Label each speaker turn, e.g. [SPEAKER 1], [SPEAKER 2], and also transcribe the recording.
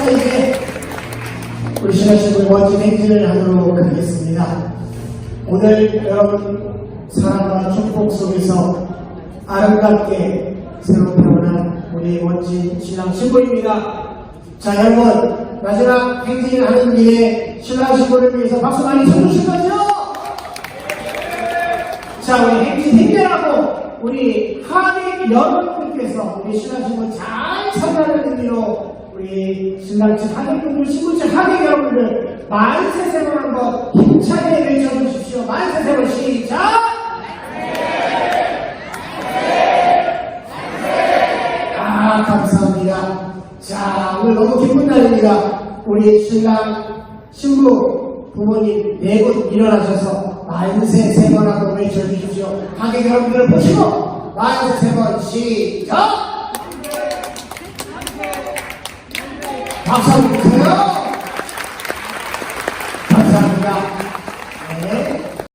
[SPEAKER 1] 자, 이제 우리 신하신분 멋진 행진을 하도록 하겠습니다. 오늘 여러분 사랑과 축복 속에서 아름답게 새로 태어난 우리 멋진 신랑 신부입니다. 자, 여러분 마지막 행진을 하는 뒤에 신랑 신부를 위해서 박수 많이 쳐주실 거죠? 자, 우리 행진 행렬하고 우리 하객 여러분들께서 우리 신랑 신부 잘 참여하는 의미로 우리 측 하객분들, 신부 측 하객 여러분들 만세 세번 한번 힘차게 외쳐주십시오. 만세 세번 시작! 아, 감사합니다. 자, 오늘 너무 기쁜 날입니다. 우리 신랑, 신부, 부모님 네 분 일어나셔서 만세 세 번 하고 외쳐주십시오. 하객 여러분들을 보시고 만세 세 번 시작! 박수 한번 주세요.